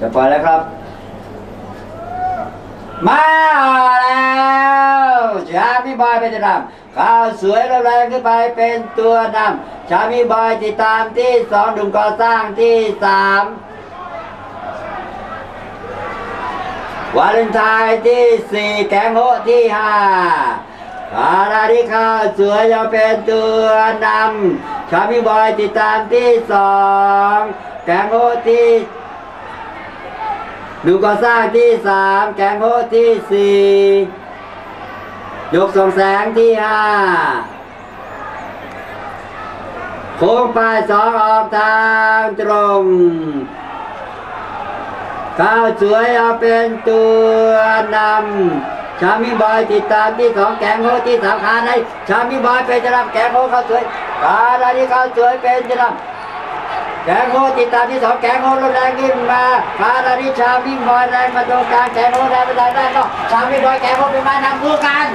จะปล่อยแล้วครับ มาแล้วชามีบอยเป็นจะนำข้าวสวยแรงขึ้นไปเป็นตัวนำชามีบอยติดตามที่สองดุมก่อสร้างที่สามวาเลนไทน์ที่สี่แกงโฮที่ห้าอาราดิข้าวสวยยังเป็นตัวนำ ชามีบอยติดตามที่สองแกงโฮที่ดูก่อสร้างที่สามแกงโฮที่สี่ยกส่องแสงที่ห้าโค้งปลายสองออกทางตรงข้าวสวยเอาเป็นตัวนำชามิบอยติดตามที่สองแกงโฮที่สามขาในชามิบอยเป็นจะนำแกงโฮข้าวสวย การาที่ข้าสวยเป็นจะนำแกงโคติดตามที่สองแกงโฮลมแรงขึ้นมาพาราดิชาวิ่งบอยแรงมาตรงกลางแกงโฮแรงไปได้ได้ก็ชาวิ่งบอยแกงโคเป็นมานำคู่กัน